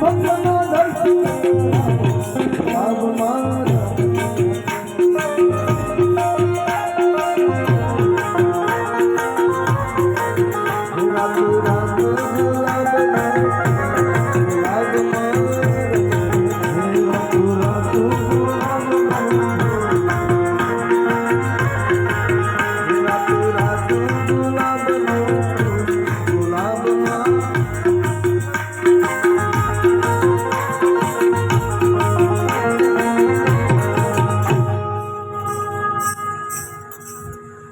ભક્તનો દર્શન લાભ મારા રાત ગુલાબ ગુલાબ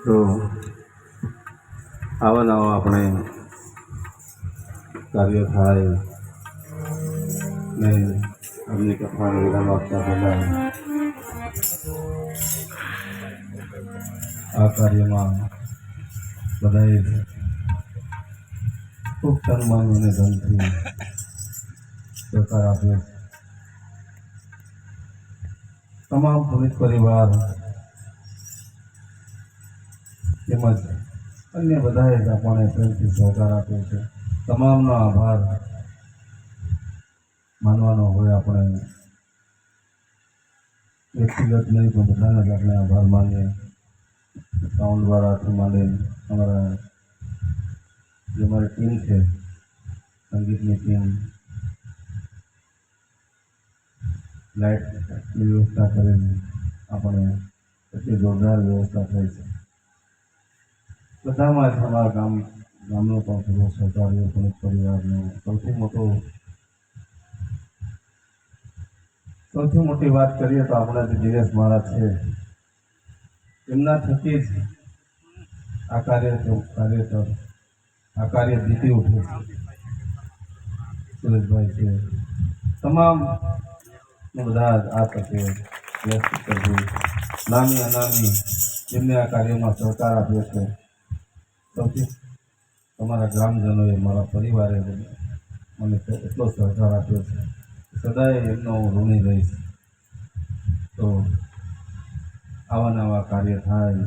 તો આવા નવા આપણે કાર્ય થાય ને અમને કથાને વિરામ આપતા પહેલાં આ કાર્યમાં બધાએ ખૂબ તન મન અને ધનથી સહકાર આપ્યો. તમામ પુનિત પરિવાર તેમજ અન્ય બધાએ જ આપણને પ્રેમથી સહકાર આપ્યો છે. તમામનો આભાર માનવાનો હોય આપણે વ્યક્તિગત નહીં, પણ બધાને જ આપણે આભાર માનીએ. સાઉન્ડ વાળાથી માંડીને અમારા જે અમારી ટીમ છે, સંગીતની ટીમ લાઇટની વ્યવસ્થા કરીને આપણે એટલી જોરદાર વ્યવસ્થા થઈ છે. બધામાં જ ગામ, ગામનો પણ પૂરો સહકાર્ય પણ પરિવારનો સૌથી મોટો, સૌથી મોટી વાત કરીએ તો આપણા જે દિનેશ મહારાજ છે, એમના થકી જ આ કાર્ય કાર્યતર આ કાર્ય જીતી ઉઠે છે. સુરેશભાઈ છે. તમામ બધા આ તકે વ્યસ્ત કરજો નાની અનામી જેમને આ કાર્યમાં સહકાર આપ્યો છે. સૌથી તમારા ગ્રામજનોએ મારા પરિવારે મને એટલો સહકાર આપ્યો છે સદાય એમનો હું ઋણી રહીશ તો આવા નવા કાર્ય થાય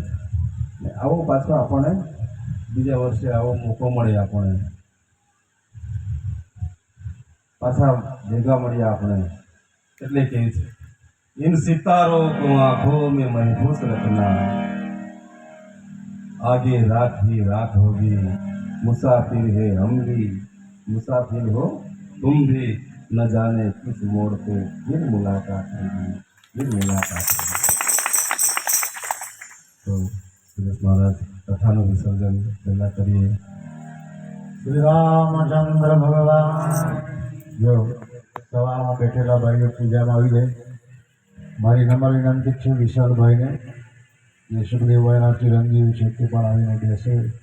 ને આવો પાછો આપણને બીજા વર્ષે આવો મોકો મળે આપણને પાછા ભેગા મળીએ આપણે એટલે કે છે इन सितारों को आंखों में महफूज रखना आगे रात ही रात होगी मुसाफिर है हम भी मुसाफिर हो तुम भी न जाने किस मोड़ पे फिर मुलाकात होगी फिर मुलाकात होगी તો સુરેશ મહારાજ કથાનું વિસર્જન પહેલાં કરીએ શ્રી રામચંદ્ર ભગવાન જો સવારમાં બેઠેલા ભાઈઓ પૂજામાં આવી જાય મારી નમ્ર વિનંતી છે વિશાલભાઈને ને સુખદેવભાઈના ચિરંજીવી તે પણ આવીને બેસે,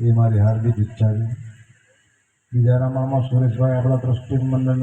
એ મારી હાર્દિક ઈચ્છા છે. બીજા નંબરમાં સુરેશભાઈ આપણા ટ્રસ્ટી મંડળ